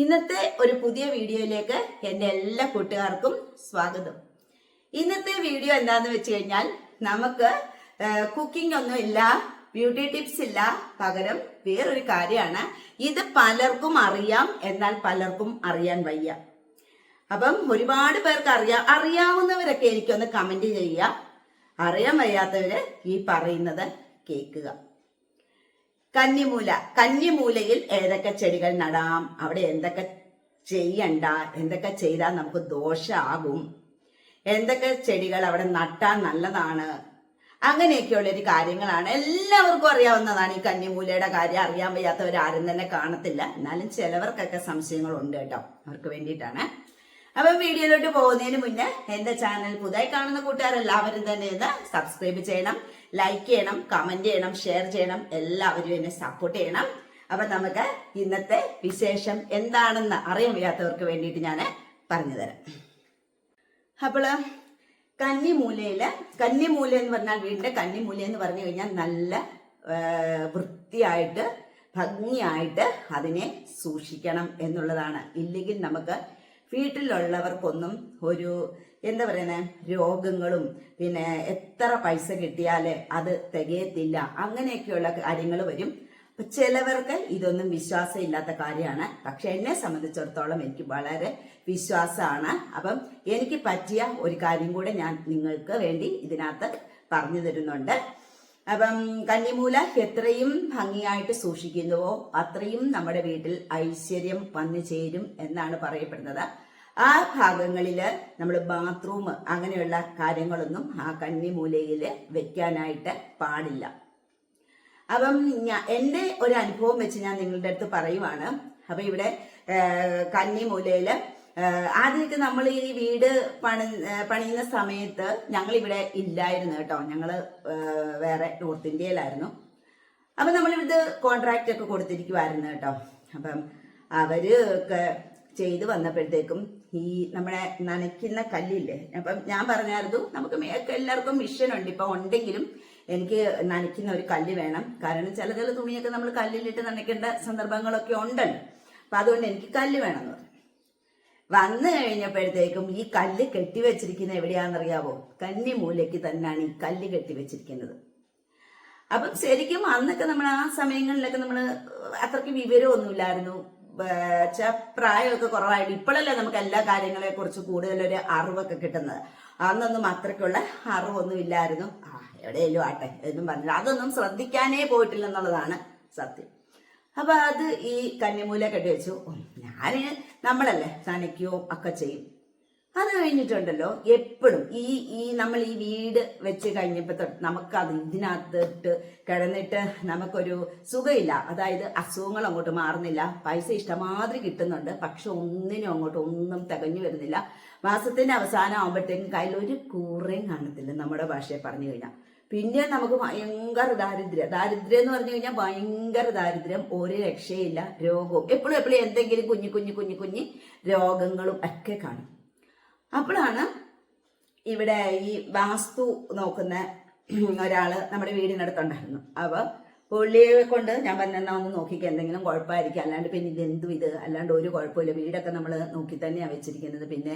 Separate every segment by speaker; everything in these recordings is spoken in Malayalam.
Speaker 1: ഇന്നത്തെ ഒരു പുതിയ വീഡിയോയിലേക്ക് എന്റെ എല്ലാ കൂട്ടുകാർക്കും സ്വാഗതം. ഇന്നത്തെ വീഡിയോ എന്താന്ന് വെച്ച് കഴിഞ്ഞാൽ നമുക്ക് കുക്കിംഗ് ഒന്നും ഇല്ല ബ്യൂട്ടി ടിപ്സ് ഇല്ല പകരം വേറൊരു കാര്യമാണ്. ഇത് പലർക്കും അറിയാം എന്നാൽ പലർക്കും അറിയാൻ വയ്യ. അപ്പം ഒരുപാട് പേർക്ക് അറിയാം അറിയാവുന്നവരൊക്കെ എനിക്കൊന്ന് കമന്റ് ചെയ്യുക. അറിയാൻ വയ്യാത്തവര് ഈ പറയുന്നത് കേൾക്കുക. കന്നിമൂല. കന്നിമൂലയിൽ ഏതൊക്കെ ചെടികൾ നടാം? അവിടെ എന്തൊക്കെ ചെയ്യണ്ട? എന്തൊക്കെ ചെയ്താൽ നമുക്ക് ദോഷമാകും എന്തൊക്കെ ചെടികൾ അവിടെ നട്ടാൽ നല്ലതാണ്? അങ്ങനെയൊക്കെയുള്ള ഒരു കാര്യങ്ങളാണ്. എല്ലാവർക്കും അറിയാവുന്നതാണ് ഈ കന്നിമൂലയുടെ കാര്യം. അറിയാൻ വയ്യാത്തവർ ആരും തന്നെ കാണത്തില്ല. എന്നാലും ചിലവർക്കൊക്കെ സംശയങ്ങളുണ്ട് കേട്ടോ. അവർക്ക് വേണ്ടിയിട്ടാണ്. അപ്പം വീഡിയോയിലോട്ട് പോകുന്നതിന് മുന്നേ എന്റെ ചാനൽ പുതുതായി കാണുന്ന കൂട്ടുകാർ എല്ലാവരും തന്നെ ഒന്ന് സബ്സ്ക്രൈബ് ചെയ്യണം ലൈക്ക് ചെയ്യണം കമന്റ് ചെയ്യണം ഷെയർ ചെയ്യണം എല്ലാവരും എന്നെ സപ്പോർട്ട് ചെയ്യണം. അപ്പൊ നമുക്ക് ഇന്നത്തെ വിശേഷം എന്താണെന്ന് അറിയാൻ വയ്യാത്തവർക്ക് വേണ്ടിയിട്ട് ഞാൻ പറഞ്ഞു തരാം. അപ്പോൾ കന്നിമൂലയിൽ കന്നിമൂല എന്ന് പറഞ്ഞാൽ വീടിന്റെ കന്നിമൂല എന്ന് പറഞ്ഞു കഴിഞ്ഞാൽ നല്ല വൃത്തിയായിട്ട് ഭംഗിയായിട്ട് അതിനെ സൂക്ഷിക്കണം എന്നുള്ളതാണ്. ഇല്ലെങ്കിൽ നമുക്ക് വീട്ടിലുള്ളവർക്കൊന്നും ഒരു എന്താ പറയുന്നത് രോഗങ്ങളും പിന്നെ എത്ര പൈസ കിട്ടിയാൽ അത് തികയത്തില്ല. അങ്ങനെയൊക്കെയുള്ള കാര്യങ്ങൾ വരും. ചിലവർക്ക് ഇതൊന്നും വിശ്വാസം ഇല്ലാത്ത കാര്യമാണ്. പക്ഷെ എന്നെ സംബന്ധിച്ചിടത്തോളം എനിക്ക് വളരെ വിശ്വാസമാണ്. അപ്പം എനിക്ക് പറ്റിയ ഒരു കാര്യം കൂടെ ഞാൻ നിങ്ങൾക്ക് വേണ്ടി ഇതിനകത്ത് പറഞ്ഞു തരുന്നുണ്ട്. അപ്പം കന്നിമൂല എത്രയും ഭംഗിയായിട്ട് സൂക്ഷിക്കുന്നുവോ അത്രയും നമ്മുടെ വീട്ടിൽ ഐശ്വര്യം വന്നു ചേരും എന്നാണ് പറയപ്പെടുന്നത്. ആ ഭാഗങ്ങളിൽ നമ്മൾ ബാത്റൂം അങ്ങനെയുള്ള കാര്യങ്ങളൊന്നും ആ കന്നിമൂലയിൽ വെക്കാനായിട്ട് പാടില്ല. അപ്പം എന്റെ എന്റെ ഒരു അനുഭവം വെച്ച് ഞാൻ നിങ്ങളുടെ അടുത്ത് പറയുവാണ്. അപ്പൊ ഇവിടെ കന്നി മൂലയിൽ ആദ്യമൊക്കെ നമ്മൾ ഈ വീട് പണി പണിയുന്ന സമയത്ത് ഞങ്ങൾ ഇവിടെ ഇല്ലായിരുന്നു കേട്ടോ. ഞങ്ങൾ വേറെ നോർത്ത് ഇന്ത്യയിലായിരുന്നു. അപ്പൊ നമ്മളിവിടുത്തെ കോൺട്രാക്ട് ഒക്കെ കൊടുത്തിരിക്കുമായിരുന്നു കേട്ടോ. അപ്പം അവർ ചെയ്ത് വന്നപ്പോഴത്തേക്കും ഈ നമ്മുടെ നനയ്ക്കുന്ന കല്ലില്ലേ? അപ്പം ഞാൻ പറഞ്ഞായിരുന്നു നമുക്ക് മേക്ക് എല്ലാവർക്കും മിഷൻ ഉണ്ട്. ഇപ്പൊ ഉണ്ടെങ്കിലും എനിക്ക് നനയ്ക്കുന്ന ഒരു കല്ല് വേണം. കാരണം ചില ചില തുണിയൊക്കെ നമ്മൾ കല്ലിലിട്ട് നനയ്ക്കേണ്ട സന്ദർഭങ്ങളൊക്കെ ഉണ്ടല്ലോ. അപ്പൊ അതുകൊണ്ട് എനിക്ക് കല്ല് വേണമെന്ന് പറഞ്ഞു. വന്നു കഴിഞ്ഞപ്പോഴത്തേക്കും ഈ കല്ല് കെട്ടിവെച്ചിരിക്കുന്നത് എവിടെയാണെന്നറിയാവോ? കന്നിമൂലയ്ക്ക് തന്നെയാണ് ഈ കല്ല് കെട്ടിവെച്ചിരിക്കുന്നത്. അപ്പം ശരിക്കും അന്നൊക്കെ നമ്മൾ ആ സമയങ്ങളിലൊക്കെ നമ്മൾ അത്രയ്ക്ക് വിവരമൊന്നുമില്ലായിരുന്നു. പ്രായമൊക്കെ കുറവായിട്ട് ഇപ്പോഴല്ലേ നമുക്ക് എല്ലാ കാര്യങ്ങളെ കുറിച്ച് കൂടുതലൊരു അറിവൊക്കെ കിട്ടുന്നത്. അന്നൊന്നും അത്രയ്ക്കുള്ള അറിവൊന്നും ഇല്ലായിരുന്നു. ആ എവിടെയല്ലോ ആട്ടെ എന്നും പറഞ്ഞില്ല. അതൊന്നും ശ്രദ്ധിക്കാനേ പോയിട്ടില്ല എന്നുള്ളതാണ് സത്യം. അപ്പൊ അത് ഈ കന്നിമൂല കെട്ടി വെച്ചു. ഞാൻ നമ്മളല്ലേ നനയ്ക്കുകയോ ഒക്കെ ചെയ്യും. അത് കഴിഞ്ഞിട്ടുണ്ടല്ലോ എപ്പോഴും ഈ ഈ നമ്മൾ ഈ വീട് വെച്ച് കഴിഞ്ഞപ്പോൾ തൊട്ട് നമുക്കത് ഇതിനകത്തിട്ട് കിടന്നിട്ട് നമുക്കൊരു സുഖമില്ല. അതായത് അസുഖങ്ങൾ അങ്ങോട്ട് മാറുന്നില്ല. പൈസ ഇഷ്ടമാതിരി കിട്ടുന്നുണ്ട്. പക്ഷെ ഒന്നിനും അങ്ങോട്ട് ഒന്നും തികഞ്ഞു വരുന്നില്ല. മാസത്തിന്റെ അവസാനം ആകുമ്പോഴത്തേക്കും കയ്യിൽ ഒരു കൂറയും കാണത്തില്ല നമ്മുടെ ഭാഷയെ പറഞ്ഞു കഴിഞ്ഞാൽ. പിന്നെ നമുക്ക് ഭയങ്കര ദാരിദ്ര്യം. ദാരിദ്ര്യം എന്ന് പറഞ്ഞു കഴിഞ്ഞാൽ ഭയങ്കര ദാരിദ്ര്യം. ഒരു രക്ഷയില്ല. രോഗവും. എപ്പോഴും എപ്പോഴും എന്തെങ്കിലും കുഞ്ഞു കുഞ്ഞു കുഞ്ഞു കുഞ്ഞു രോഗങ്ങളും ഒക്കെ കാണും. അപ്പോഴാണ് ഇവിടെ ഈ വാസ്തു നോക്കുന്ന ഒരാൾ നമ്മുടെ വീടിനടുത്തുണ്ടായിരുന്നു. അവ പുള്ളിയെ കൊണ്ട് ഞാൻ പറഞ്ഞാൽ ഒന്ന് നോക്കിക്ക് എന്തെങ്കിലും കുഴപ്പമായിരിക്കും. അല്ലാണ്ട് പിന്നെ ഇതെന്തും ഇത്? അല്ലാണ്ട് ഒരു കുഴപ്പമില്ല. വീടൊക്കെ നമ്മൾ നോക്കി തന്നെയാണ് വെച്ചിരിക്കുന്നത്. പിന്നെ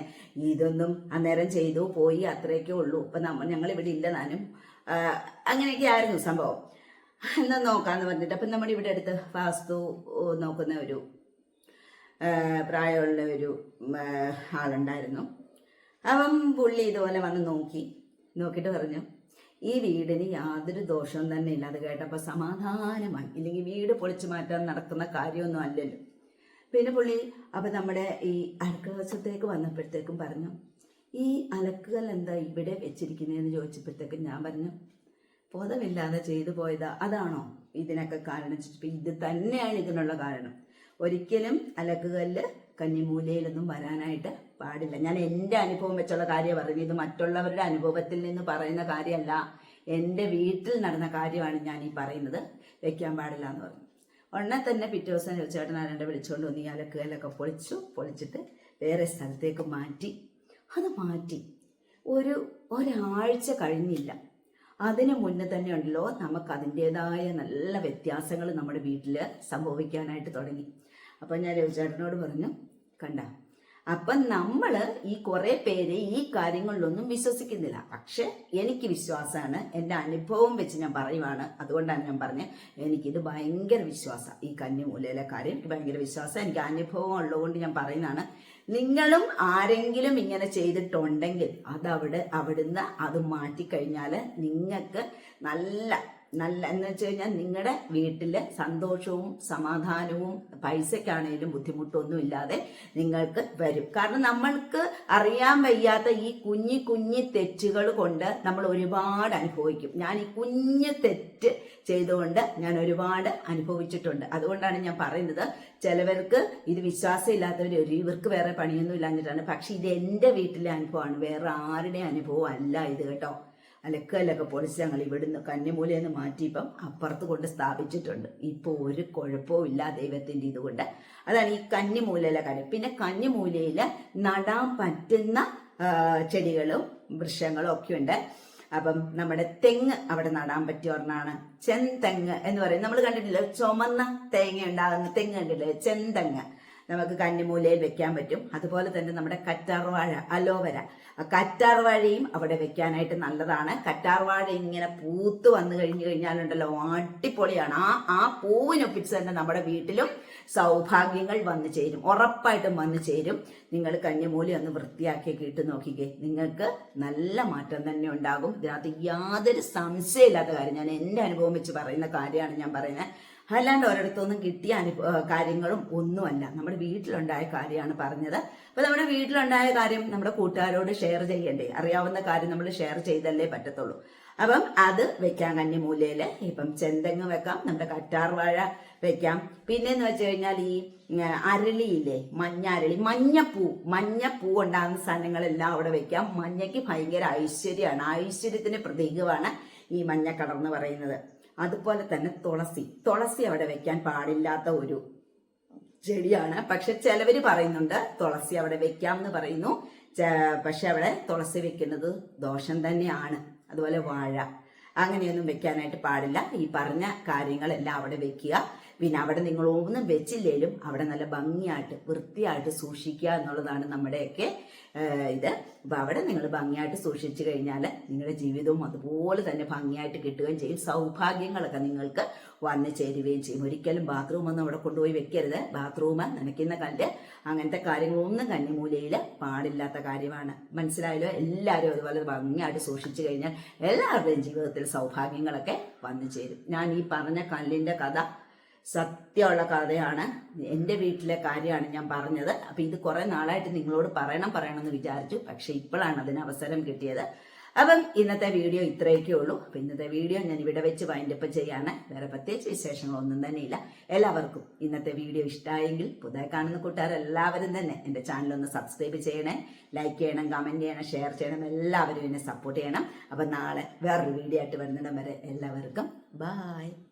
Speaker 1: ഇതൊന്നും അന്നേരം ചെയ്തു പോയി അത്രയൊക്കെ ഉള്ളൂ. ഇപ്പം നമ്മൾ ഞങ്ങൾ ഇവിടെ ഇല്ല ആ, അങ്ങനെയൊക്കെ ആയിരുന്നു സംഭവം. എന്നാ നോക്കാന്ന് പറഞ്ഞിട്ട് അപ്പം നമ്മുടെ ഇവിടെ അടുത്ത് വാസ്തു നോക്കുന്ന ഒരു പ്രായമുള്ള ഒരു ആളുണ്ടായിരുന്നു. അവൻ പുള്ളി ഇതുപോലെ വന്ന് നോക്കി. നോക്കിയിട്ട് പറഞ്ഞു ഈ വീടിന് യാതൊരു ദോഷവും തന്നെ ഇല്ല. അത് കേട്ടപ്പോൾ സമാധാനമായി. ഇല്ലെങ്കിൽ വീട് പൊളിച്ചു മാറ്റാൻ നടക്കുന്ന കാര്യമൊന്നും അല്ലല്ലോ. പിന്നെ പുള്ളി അപ്പം നമ്മുടെ ഈ അടുക്കള വശത്തേക്ക് വന്നപ്പോഴത്തേക്കും പറഞ്ഞു ഈ അലക്കുകൾ എന്താ ഇവിടെ വെച്ചിരിക്കുന്നതെന്ന് ചോദിച്ചപ്പോഴത്തേക്കും ഞാൻ പറഞ്ഞു ബോധമില്ലാതെ ചെയ്തു പോയതാ. അതാണോ ഇതിനൊക്കെ കാരണം? ഇത് തന്നെയാണ് ഇതിനുള്ള കാരണം. ഒരിക്കലും അലക്കുകല്ല് കന്നിമൂലയിലൊന്നും വരാനായിട്ട് പാടില്ല. ഞാൻ എന്റെ അനുഭവം വെച്ചുള്ള കാര്യം പറഞ്ഞു ഇത് മറ്റുള്ളവരുടെ അനുഭവത്തിൽ നിന്ന് പറയുന്ന കാര്യമല്ല. എന്റെ വീട്ടിൽ നടന്ന കാര്യമാണ് ഞാൻ ഈ പറയുന്നത്. വെക്കാൻ പാടില്ല എന്ന് പറഞ്ഞു. ഉടനെ തന്നെ പിറ്റേ ദിവസം ചേട്ടൻ വിളിച്ചുകൊണ്ട് വന്ന് ഈ അലക്കുകല്ലൊക്കെ പൊളിച്ചു പൊളിച്ചിട്ട് വേറെ സ്ഥലത്തേക്ക് മാറ്റി. അത് മാറ്റി. ഒരു ഒരാഴ്ച കഴിഞ്ഞില്ല. അതിനു മുന്നേ തന്നെ ഉണ്ടല്ലോ നമുക്ക് അതിന്റെതായ നല്ല വ്യത്യാസങ്ങൾ നമ്മുടെ വീട്ടിൽ സംഭവിക്കാനായിട്ട് തുടങ്ങി. അപ്പൊ ഞാൻ രവിചേട്ടനോട് പറഞ്ഞു കണ്ട അപ്പം നമ്മൾ ഈ കുറെ പേര് ഈ കാര്യങ്ങളിലൊന്നും വിശ്വസിക്കുന്നില്ല. പക്ഷെ എനിക്ക് വിശ്വാസമാണ് എന്റെ അനുഭവം വെച്ച് ഞാൻ പറയുവാണ്. അതുകൊണ്ടാണ് ഞാൻ പറഞ്ഞത് എനിക്കിത് ഭയങ്കര വിശ്വാസം. ഈ കന്നിമൂലയിലെ കാര്യം എനിക്ക് ഭയങ്കര വിശ്വാസം. എനിക്ക് അനുഭവം ഉള്ളതുകൊണ്ട് ഞാൻ പറയുന്നതാണ്. നിങ്ങളും ആരെങ്കിലും ഇങ്ങനെ ചെയ്തിട്ടുണ്ടെങ്കിൽ അതവിടെ അവിടുന്ന് അത് മാറ്റിക്കഴിഞ്ഞാൽ നിങ്ങൾക്ക് നല്ല നല്ല എന്ന് വെച്ച് കഴിഞ്ഞാൽ നിങ്ങളുടെ വീട്ടിൽ സന്തോഷവും സമാധാനവും പൈസക്കാണേലും ബുദ്ധിമുട്ടൊന്നും ഇല്ലാതെ നിങ്ങൾക്ക് വരും. കാരണം നമ്മൾക്ക് അറിയാൻ വയ്യാത്ത ഈ കുഞ്ഞി കുഞ്ഞി തെറ്റുകൾ കൊണ്ട് നമ്മൾ ഒരുപാട് അനുഭവിക്കും. ഞാൻ ഈ കുഞ്ഞു തെറ്റ് ചെയ്തുകൊണ്ട് ഞാൻ ഒരുപാട് അനുഭവിച്ചിട്ടുണ്ട്. അതുകൊണ്ടാണ് ഞാൻ പറയുന്നത് ചിലവർക്ക് ഇത് വിശ്വാസം ഇല്ലാത്തവർ ഒരു ഇവർക്ക് വേറെ പണിയൊന്നും ഇല്ലാഞ്ഞിട്ടാണ്. പക്ഷെ ഇത് എന്റെ വീട്ടിലെ അനുഭവമാണ്. വേറെ ആരുടെ അനുഭവം അല്ല ഇത് കേട്ടോ. അലക്കല്ലൊക്കെ പൊളിച്ച് ഞങ്ങൾ ഇവിടുന്ന് കന്നിമൂലയിൽ നിന്ന് മാറ്റി ഇപ്പം അപ്പുറത്ത് കൊണ്ട് സ്ഥാപിച്ചിട്ടുണ്ട്. ഇപ്പോൾ ഒരു കുഴപ്പവും ഇല്ല ദൈവത്തിന്റെ ഇതുകൊണ്ട്. അതാണ് ഈ കന്നിമൂലയിലെ കാര്യം. പിന്നെ കന്നിമൂലയിൽ നടാൻ പറ്റുന്ന ചെടികളും വൃക്ഷങ്ങളും ഒക്കെ ഉണ്ട്. അപ്പം നമ്മുടെ തെങ്ങ് അവിടെ നടാൻ പറ്റിയ ഒരെണ്ണമാണ് ചെന്തെങ്ങ് എന്ന് പറയും നമ്മൾ കണ്ടിട്ടില്ല? ചുമന്ന തേങ്ങ ഉണ്ടാകുന്ന തെങ്ങ് കണ്ടില്ലേ? ചെന്തെങ്ങ് നമുക്ക് കന്നിമൂലയിൽ വെക്കാൻ പറ്റും. അതുപോലെ തന്നെ നമ്മുടെ കറ്റാർവാഴ അലോവര. കറ്റാർവാഴയും അവിടെ വെക്കാനായിട്ട് നല്ലതാണ്. കറ്റാർവാഴ ഇങ്ങനെ പൂത്ത് വന്നു കഴിഞ്ഞു കഴിഞ്ഞാലുണ്ടല്ലോ അടിപൊളിയാണ്. ആ ആ പൂവിനൊപ്പിച്ച് തന്നെ നമ്മുടെ വീട്ടിലും സൗഭാഗ്യങ്ങൾ വന്നു ചേരും. ഉറപ്പായിട്ടും വന്നു ചേരും. നിങ്ങൾ കഞ്ഞിമൂലി ഒന്ന് വൃത്തിയാക്കിയൊക്കെ ഇട്ട് നോക്കിക്കേ. നിങ്ങൾക്ക് നല്ല മാറ്റം തന്നെ ഉണ്ടാകും. ഇതിനകത്ത് യാതൊരു സംശയമില്ലാത്ത കാര്യം. ഞാൻ എന്റെ അനുഭവം വെച്ച് പറയുന്ന കാര്യമാണ് ഞാൻ പറയുന്നത്. അല്ലാണ്ട് ഒരിടത്തൊന്നും കിട്ടിയ അനുഭവ കാര്യങ്ങളും ഒന്നുമല്ല. നമ്മുടെ വീട്ടിലുണ്ടായ കാര്യമാണ് പറഞ്ഞത്. അപ്പൊ നമ്മുടെ വീട്ടിലുണ്ടായ കാര്യം നമ്മുടെ കൂട്ടുകാരോട് ഷെയർ ചെയ്യണ്ടേ? അറിയാവുന്ന കാര്യം നമ്മൾ ഷെയർ ചെയ്തല്ലേ പറ്റത്തുള്ളൂ. അപ്പം അത് വെക്കാം കന്നിമൂലയിൽ. ഇപ്പം ചെന്തെങ്ങ് വെക്കാം നമ്മുടെ കറ്റാർവാഴ വെക്കാം. പിന്നെന്ന് വെച്ച് കഴിഞ്ഞാൽ ഈ അരളിയില്ലേ? മഞ്ഞ അരളി. മഞ്ഞപ്പൂ. മഞ്ഞപ്പൂ ഉണ്ടാകുന്ന സാധനങ്ങളെല്ലാം അവിടെ വെക്കാം. മഞ്ഞയ്ക്ക് ഭയങ്കര ഐശ്വര്യമാണ്. ഐശ്വര്യത്തിന്റെ പ്രതീകമാണ് ഈ മഞ്ഞ കളർ എന്ന് പറയുന്നത്. അതുപോലെ തന്നെ തുളസി. തുളസി അവിടെ വെക്കാൻ പാടില്ലാത്ത ഒരു ചെടിയാണ്. പക്ഷെ ചിലവര് പറയുന്നുണ്ട് തുളസി അവിടെ വെക്കാം എന്ന് പറയുന്നു പക്ഷെ അവിടെ തുളസി വെക്കുന്നത് ദോഷം തന്നെയാണ്. അതുപോലെ വാഴ. അങ്ങനെയൊന്നും വെക്കാനായിട്ട് പാടില്ല. ഈ പറഞ്ഞ കാര്യങ്ങളെല്ലാം അവിടെ വെക്കുക. പിന്നെ അവിടെ നിങ്ങൾ ഒന്നും വെച്ചില്ലേലും അവിടെ നല്ല ഭംഗിയായിട്ട് വൃത്തിയായിട്ട് സൂക്ഷിക്കുക എന്നുള്ളതാണ് നമ്മുടെയൊക്കെ ഇത്. അപ്പോൾ അവിടെ നിങ്ങൾ ഭംഗിയായിട്ട് സൂക്ഷിച്ചു കഴിഞ്ഞാൽ നിങ്ങളുടെ ജീവിതവും അതുപോലെ തന്നെ ഭംഗിയായിട്ട് കിട്ടുകയും ചെയ്യും. സൗഭാഗ്യങ്ങളൊക്കെ നിങ്ങൾക്ക് വന്നു ചേരുകയും ചെയ്യും. ഒരിക്കലും ബാത്റൂം ഒന്നും അവിടെ കൊണ്ടുപോയി വെക്കരുത്. ബാത്റൂം നനയ്ക്കുന്ന കല്ല് അങ്ങനത്തെ കാര്യങ്ങളൊന്നും കന്നിമൂലയിൽ പാടില്ലാത്ത കാര്യമാണ്. മനസ്സിലായാലോ എല്ലാവരും അതുപോലെ ഭംഗിയായിട്ട് സൂക്ഷിച്ചു കഴിഞ്ഞാൽ എല്ലാവരുടെയും ജീവിതത്തിൽ സൗഭാഗ്യങ്ങളൊക്കെ വന്നു ചേരും. ഞാൻ ഈ പറഞ്ഞ കല്ലിന്റെ കഥ സത്യമുള്ള കഥയാണ്. എന്റെ വീട്ടിലെ കാര്യമാണ് ഞാൻ പറഞ്ഞത്. അപ്പം ഇത് കുറേ നാളായിട്ട് നിങ്ങളോട് പറയണം പറയണമെന്ന് വിചാരിച്ചു. പക്ഷേ ഇപ്പോഴാണ് അതിന് അവസരം കിട്ടിയത്. അപ്പം ഇന്നത്തെ വീഡിയോ ഇത്രയൊക്കെ ഉള്ളൂ. അപ്പം ഇന്നത്തെ വീഡിയോ ഞാൻ ഇവിടെ വെച്ച് വൈൻഡപ്പ് ചെയ്യാണ്. വേറെ പ്രത്യേകിച്ച് വിശേഷങ്ങളൊന്നും തന്നെ ഇല്ല. എല്ലാവർക്കും ഇന്നത്തെ വീഡിയോ ഇഷ്ടമായെങ്കിൽ പുതിയ കാണുന്ന കൂട്ടുകാരെല്ലാവരും തന്നെ എന്റെ ചാനൽ ഒന്ന് സബ്സ്ക്രൈബ് ചെയ്യണേ. ലൈക്ക് ചെയ്യണം കമന്റ് ചെയ്യണം ഷെയർ ചെയ്യണം. എല്ലാവരും എന്നെ സപ്പോർട്ട് ചെയ്യണം. അപ്പം നാളെ വേറൊരു വീഡിയോ ആയിട്ട് വരുന്നിടം വരെ എല്ലാവർക്കും ബായ്